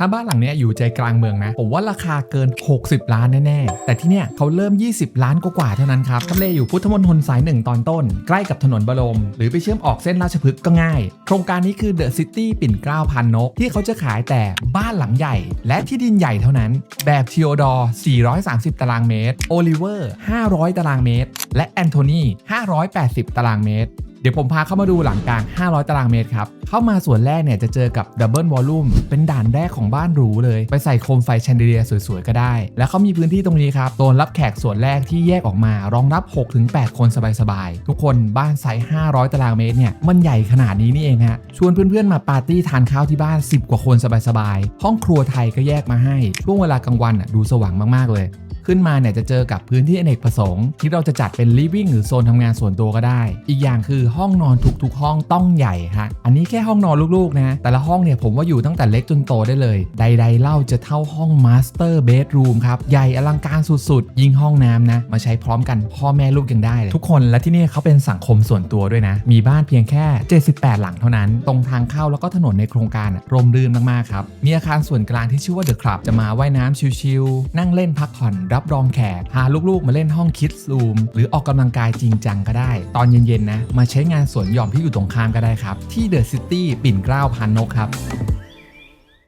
ถ้าบ้านหลังนี้อยู่ใจกลางเมืองนะ ผมว่าราคาเกิน 60 ล้านแน่ๆ แต่ที่เนี้ยเขาเริ่ม 20 ล้านกว่าๆเท่านั้นครับทำเลอยู่พุทธมณฑลสายหนึ่งตอนต้น ใกล้กับถนนบรม หรือไปเชื่อมออกเส้นราชพฤกษ์ก็ง่าย โครงการนี้คือเดอะซิตี้ปิ่นเกล้าพันนก ที่เขาจะขายแต่บ้านหลังใหญ่ และที่ดินใหญ่เท่านั้น แบบทีโอดอร์430 ตารางเมตร โอลิเวอร์ 500 ตารางเมตร และแอนโทนี580 ตารางเมตรเดี๋ยวผมพาเข้ามาดูหลังกลาง 500 ตารางเมตรครับ เข้ามาส่วนแรกเนี่ยจะเจอกับดับเบิลวอลลุ่มเป็นด่านแรกของบ้านหรูเลย ไปใส่โคมไฟแชนเดเลียสวยๆ ก็ได้ แล้วเขามีพื้นที่ตรงนี้ครับโซนรับแขกส่วนแรกที่แยกออกมารองรับ 6-8 คนสบายๆ ทุกคนบ้านไซส์500 ตารางเมตรเนี่ยมันใหญ่ขนาดนี้นี่เองฮะชวนเพื่อนๆมาปาร์ตี้ทานข้าวที่บ้าน 10 กว่าคนสบายๆห้องครัวไทยก็แยกมาให้ช่วงเวลากลางวันอะดูสว่างมากๆเลย ขึ้นมาเนี่ยจะเจอกับพื้นที่อเนกประสงค์ ที่เราจะจัดเป็น living หรือโซนทำงานส่วนตัวก็ได้ อีกอย่างคือห้องนอนทุกๆ ห้องต้องใหญ่ฮะอันนี้แค่ห้องนอนลูกๆนะแต่ละห้องเนี่ยผมว่าอยู่ตั้งแต่เล็กจนโตได้เลย ใด ๆ เล่าจะเท่าห้อง master bedroom ครับใหญ่อลังการสุดๆ ยิ่งห้องน้ำนะมาใช้พร้อมกันพ่อแม่ลูกยังได้เลยทุกคนและที่นี่เขาเป็นสังคมส่วนตัวด้วยนะ มีบ้านเพียงแค่ 78 หลังเท่านั้น ตรงทางเข้าแล้วก็ถนนในโครงการอะร่มรื่นมากๆครับมีอาคารส่วนกลางที่ชื่อว่า The Club จะมาว่ายน้ำชิลๆนั่งเล่นพักผ่อนรับรับรองแขกพาลูกๆ มาเล่นห้องคิดซูม หรือออกกำลังกายจริงจังก็ได้ ตอนเย็นๆนะ มาใช้งานสวนหย่อมที่อยู่ตรงข้ามก็ได้ครับ ที่เดอะซิตี้ปิ่นเกล้าพันนกครับ